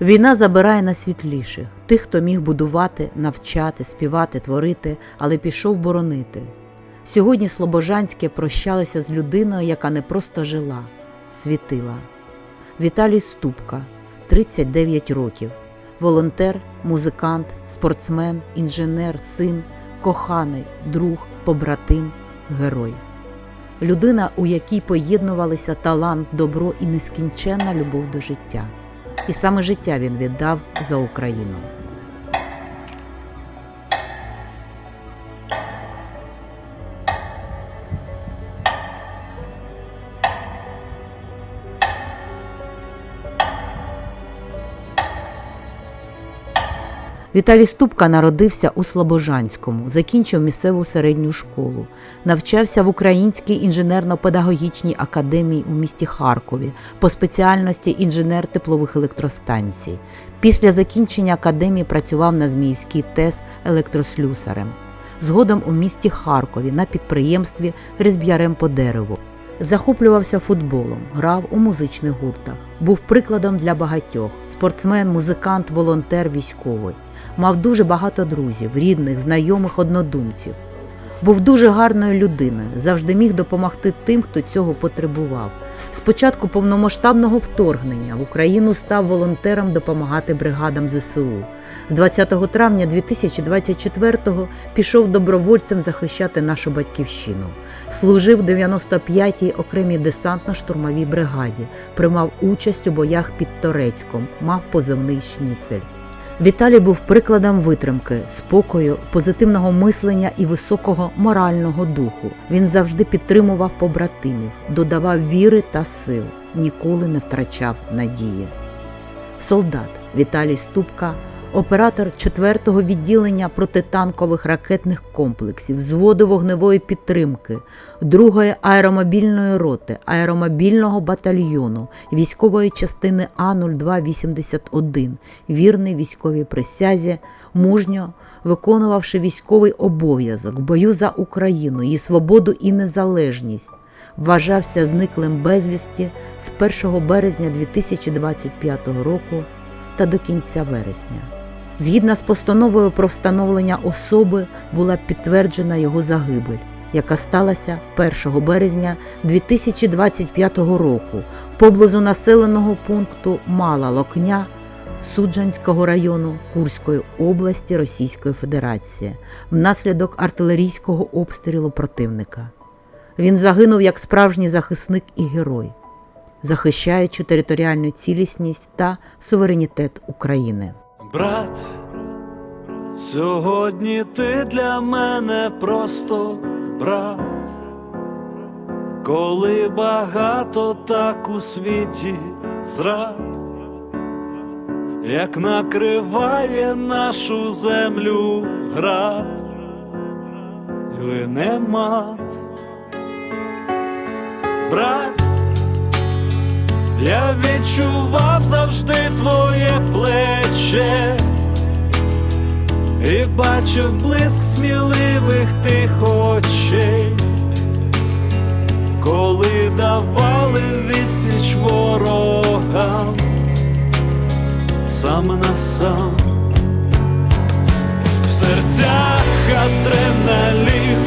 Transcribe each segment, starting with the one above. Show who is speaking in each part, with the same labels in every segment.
Speaker 1: Війна забирає найсвітліших, тих, хто міг будувати, навчати, співати, творити, але пішов боронити. Сьогодні Слобожанське прощалося з людиною, яка не просто жила, світила. Віталій Ступка, 39 років, волонтер, музикант, спортсмен, інженер, син, коханий, друг, побратим, герой. Людина, у якій поєднувалися талант, добро і нескінченна любов до життя. І саме життя він віддав за Україну. Віталій Ступка народився у Слобожанському, закінчив місцеву середню школу, навчався в Українській інженерно-педагогічній академії у місті Харкові по спеціальності інженер теплових електростанцій. Після закінчення академії працював на Зміївській ТЕС електрослюсарем. Згодом у місті Харкові на підприємстві різб'ярем по дереву. Захоплювався футболом, грав у музичних гуртах, був прикладом для багатьох спортсмен, музикант, волонтер, військовий. Мав дуже багато друзів, рідних, знайомих, однодумців. Був дуже гарною людиною, завжди міг допомогти тим, хто цього потребував. Спочатку повномасштабного вторгнення в Україну став волонтером допомагати бригадам ЗСУ. З 20 травня 2024-го пішов добровольцем захищати нашу батьківщину. Служив в 95-й окремій десантно-штурмовій бригаді, приймав участь у боях під Торецьком, мав позивний шніцель. Віталій був прикладом витримки, спокою, позитивного мислення і високого морального духу. Він завжди підтримував побратимів, додавав віри та сил, ніколи не втрачав надії. Солдат Віталій Ступка, оператор 4-го відділення протитанкових ракетних комплексів, взводу вогневої підтримки, 2-ї аеромобільної роти, аеромобільного батальйону, військової частини А-0281, вірний військовій присязі, мужньо виконувавши військовий обов'язок в бою за Україну, її свободу і незалежність. Вважався зниклим безвісті з 1 березня 2025 року та до кінця вересня. Згідно з постановою про встановлення особи була підтверджена його загибель, яка сталася 1 березня 2025 року поблизу населеного пункту Мала Локня Суджанського району Курської області Російської Федерації внаслідок артилерійського обстрілу противника. Він загинув як справжній захисник і герой, захищаючи територіальну цілісність та суверенітет України.
Speaker 2: Брат, сьогодні ти для мене просто брат, коли багато так у світі зрад, як накриває нашу землю град, і лине мат. Брат, я відчував завжди твоє плече і бачив блиск сміливих тих очей, коли давали відсіч ворогам сам на сам. В серцях адреналін,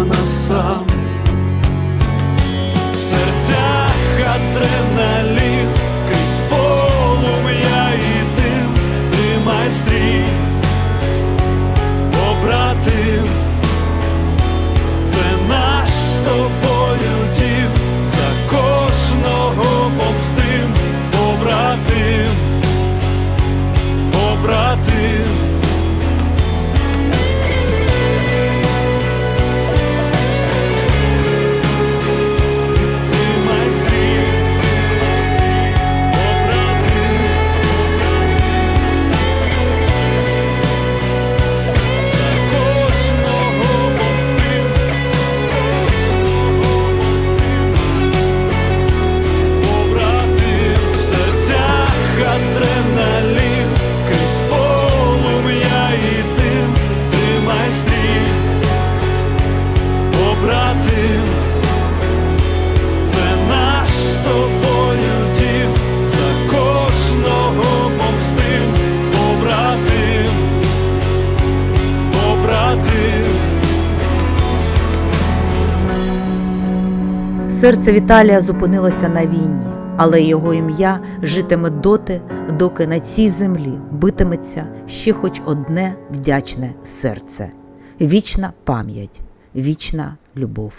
Speaker 2: сам на сам. В серцях адреналін.
Speaker 1: Серце Віталія зупинилося на війні, але його ім'я житиме доти, доки на цій землі битиметься ще хоч одне вдячне серце. Вічна пам'ять, вічна любов.